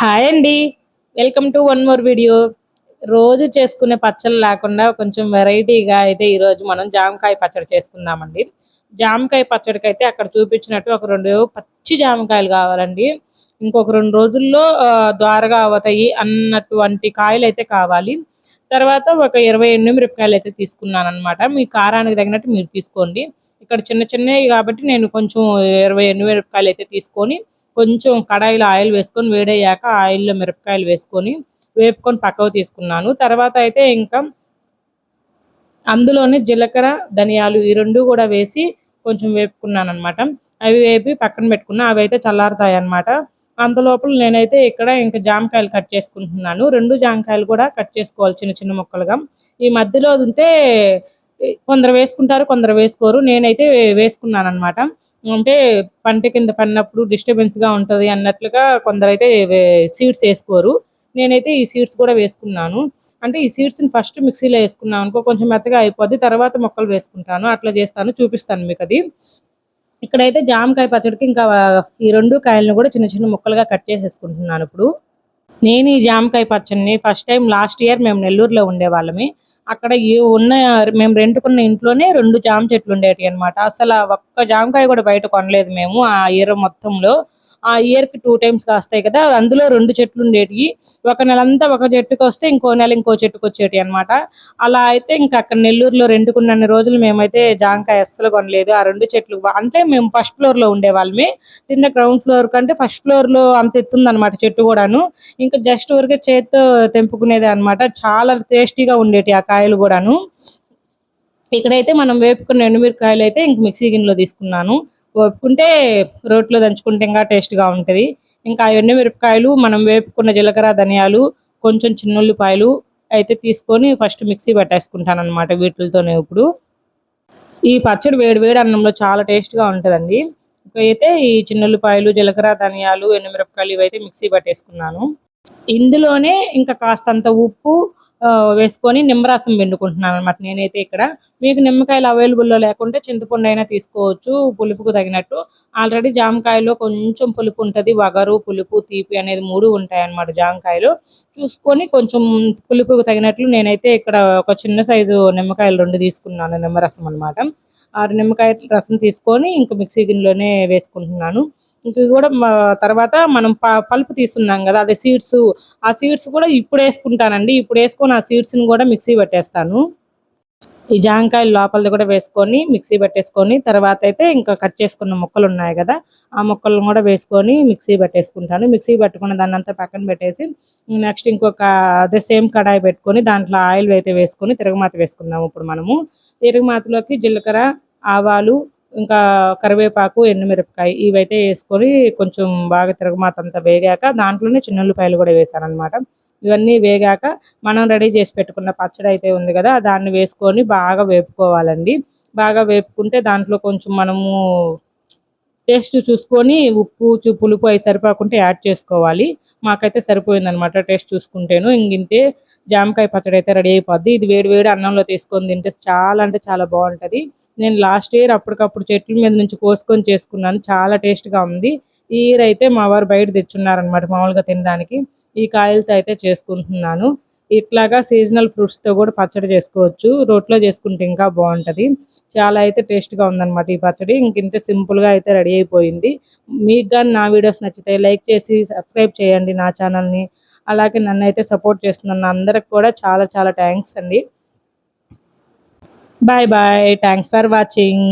Hi అండి. Welcome to one more video రోజు చేసుకునే పచ్చళ్ళు లేకుండా కొంచెం వెరైటీగా అయితే ఈరోజు మనం జామకాయ పచ్చడి చేసుకుందామండి. జామకాయ పచ్చడికి అయితే అక్కడ చూపించినట్టు ఒక రెండు పచ్చి జామకాయలు కావాలండి. ఇంకొక రెండు రోజుల్లో ద్వారగా అవుతాయి అన్నటువంటి కాయలు అయితే కావాలి. తర్వాత ఒక ఇరవై మిరపకాయలు అయితే తీసుకున్నాను అనమాట మీ కారానికి తగినట్టు మీరు తీసుకోండి. ఇక్కడ చిన్న చిన్నవి కాబట్టి నేను కొంచెం ఇరవై ఎనిమిది మిరపకాయలు అయితే తీసుకొని కొంచెం కడాయిలో ఆయిల్ వేసుకొని వేడయ్యాక ఆయిల్లో మిరపకాయలు వేసుకొని వేపుకొని పక్కకు తీసుకున్నాను. తర్వాత అయితే ఇంకా అందులోనే జీలకర్ర ధనియాలు ఈ రెండు కూడా వేసి కొంచెం వేపుకున్నాను అనమాట అవి వేపి పక్కన పెట్టుకున్నా అవి అయితే చల్లారుతాయి అనమాట అంతలోపల నేనైతే ఇక్కడ ఇంకా జామకాయలు కట్ చేసుకుంటున్నాను. రెండు జామకాయలు కూడా కట్ చేసుకోవాలి చిన్న చిన్న ముక్కలుగా. ఈ మధ్యలో ఉంటే కొందరు వేసుకుంటారు కొందరు వేసుకోరు. నేనైతే వేసుకున్నాను అనమాట అంటే పంట కింద పడినప్పుడు డిస్టర్బెన్స్ ఉంటుంది ఉంటది అన్నట్లుగా కొందరైతే సీడ్స్ వేసుకోరు. నేనైతే ఈ సీడ్స్ కూడా వేసుకున్నాను. అంటే ఈ సీడ్స్ని ఫస్ట్ మిక్సీలో వేసుకున్నాను అనుకో కొంచెం మెత్తగా అయిపోద్ది. తర్వాత మొక్కలు వేసుకుంటాను. అట్లా చేస్తాను. చూపిస్తాను మీకు అది. ఇక్కడైతే జామకాయ పచ్చడికి ఇంకా ఈ రెండు కాయలను కూడా చిన్న చిన్న ముక్కలుగా కట్ చేసేసుకుంటున్నాను ఇప్పుడు. నేను ఈ జామకాయ పచ్చడిని ఫస్ట్ టైం లాస్ట్ ఇయర్ మేము నెల్లూరులో ఉండేవాళ్ళమి. అక్కడ ఈ ఉన్న మేము రెంటుకున్న ఇంట్లోనే రెండు జామ చెట్లు ఉండేవి అన్నమాట. అసలు ఒక్క జామకాయ కూడా బయట కొనలేదు మేము ఆ ఇయర్ మొత్తంలో. ఆ ఇయర్కి టూ టైమ్స్ కాస్తాయి కదా అందులో రెండు చెట్లు ఉండేటివి. ఒక నెల అంతా ఒక చెట్టుకు వస్తే ఇంకో నెల ఇంకో చెట్టుకు వచ్చేటి అనమాట అలా అయితే ఇంకా అక్కడ నెల్లూరులో రెండుకున్న రోజులు మేమైతే జామకాయ అస్సలు కొనలేదు. ఆ రెండు చెట్లు అంటే మేము ఫస్ట్ ఫ్లోర్లో ఉండేవాళ్ళమే. కింద గ్రౌండ్ ఫ్లోర్ కంటే ఫస్ట్ ఫ్లోర్లో అంత ఎత్తుందనమాట చెట్టు కూడాను. ఇంకా జస్ట్ ఊరికే చేత్తో తెంపుకునేది అన్నమాట. చాలా టేస్టీగా ఉండేటి ఆ కాయలు కూడాను. ఇక్కడైతే మనం వేపుకున్న ఎండుమిరకాయలు అయితే ఇంక మిక్సీ గిన్నెలో తీసుకున్నాను. వేపుకుంటే రోట్లో దంచుకుంటే ఇంకా టేస్ట్గా ఉంటుంది. ఇంకా ఆ మిరపకాయలు మనం వేపుకున్న జీలకర్ర ధనియాలు కొంచెం చిన్నుల్లిపాయలు అయితే తీసుకొని ఫస్ట్ మిక్సీ పెట్టేసుకుంటాను అనమాట వీటితోనే ఇప్పుడు. ఈ పచ్చడి వేడి వేడి అన్నంలో చాలా టేస్ట్గా ఉంటుందండి. అయితే ఈ చిన్నుల్లిపాయలు జీలకర్ర ధనియాలు ఎండుమిరపకాయలు ఇవైతే మిక్సీ పట్టేసుకున్నాను. ఇందులోనే ఇంకా కాస్తంత ఉప్పు వేసుకొని నిమ్మరసం పిండుకుంటున్నాను అనమాట నేనైతే ఇక్కడ. మీకు నిమ్మకాయలు అవైలబుల్లో లేకుంటే చింతపండు అయినా తీసుకోవచ్చు పులుపుకు తగినట్టు. ఆల్రెడీ జామకాయలో కొంచెం పులుపు ఉంటుంది వగరు పులుపు తీపి అనేది మూడు ఉంటాయి అన్నమాట జామకాయలు. చూసుకొని కొంచెం పులుపుకు తగినట్లు నేనైతే ఇక్కడ ఒక చిన్న సైజు నిమ్మకాయలు రెండు తీసుకున్నాను నిమ్మరసం అన్నమాట. ఆరు నిమ్మకాయ రసం తీసుకొని ఇంకా మిక్సీ గిన్నెలోనే వేసుకుంటున్నాను. ఇంక కూడా తర్వాత మనం ప- పల్పు తీస్తున్నాం కదా అదే సీడ్స్ ఆ సీడ్స్ కూడా ఇప్పుడు వేసుకుంటానండి. ఇప్పుడు వేసుకొని ఆ సీడ్స్ని కూడా మిక్సీ పెట్టేస్తాను. ఈ జాంకాయలు లోపలది కూడా వేసుకొని మిక్సీ పెట్టేసుకొని తర్వాత అయితే ఇంకా కట్ చేసుకున్న ముక్కలు ఉన్నాయి కదా ఆ ముక్కలను కూడా వేసుకొని మిక్సీ పెట్టేసుకుంటాను. మిక్సీ పెట్టుకున్న దాన్ని అంతా పక్కన పెట్టేసి నెక్స్ట్ ఇంకొక అదే సేమ్ కడాయి పెట్టుకొని దాంట్లో ఆయిల్ అయితే వేసుకొని తిరగమాత వేసుకుందాము ఇప్పుడు మనము. తిరగమాతలోకి జీలకర్ర ఆవాలు ఇంకా కరివేపాకు ఎండుమిరపకాయ ఇవైతే వేసుకొని కొంచెం బాగా తిరగమాత అంతా వేగాక దాంట్లోనే చిన్నుల్లిపాయలు కూడా వేసాను అనమాట ఇవన్నీ వేగాక మనం రెడీ చేసి పెట్టుకున్న పచ్చడి అయితే ఉంది కదా దాన్ని వేసుకొని బాగా వేపుకోవాలండి. బాగా వేపుకుంటే దాంట్లో కొంచెం మనము టేస్ట్ చూసుకొని ఉప్పు చు- పులుపు అవి సరిపోకుంటే యాడ్ చేసుకోవాలి. మాకైతే సరిపోయిందనమాట టేస్ట్ చూసుకుంటేను. ఇంకింతే జామకాయ పచ్చడి అయితే రెడీ అయిపోద్ది. ఇది వేడి వేడి అన్నంలో తీసుకొని తింటే చాలా అంటే చాలా బాగుంటది. నేను లాస్ట్ ఇయర్ అప్పటికప్పుడు చెట్ల మీద నుంచి కోసుకొని చేసుకున్నాను. చాలా టేస్ట్గా ఉంది. ఈ ఇయర్ అయితే మా వారు బయట తెచ్చున్నారనమాట మామూలుగా తినడానికి. ఈ కాయలతో అయితే చేసుకుంటున్నాను. ఇట్లాగా సీజనల్ ఫ్రూట్స్తో కూడా పచ్చడి చేసుకోవచ్చు. రోట్లో చేసుకుంటే ఇంకా బాగుంటది. చాలా అయితే టేస్ట్గా ఉందన్నమాట ఈ పచ్చడి. ఇంకింత సింపుల్గా అయితే రెడీ అయిపోయింది. మీకు కానీ నా వీడియోస్ నచ్చితే లైక్ చేసి సబ్స్క్రైబ్ చేయండి నా ఛానల్ని. అలాగే నన్ను అయితే సపోర్ట్ చేస్తున్న అందరికి కూడా చాలా చాలా థ్యాంక్స్ అండి. Bye bye. Thanks for watching.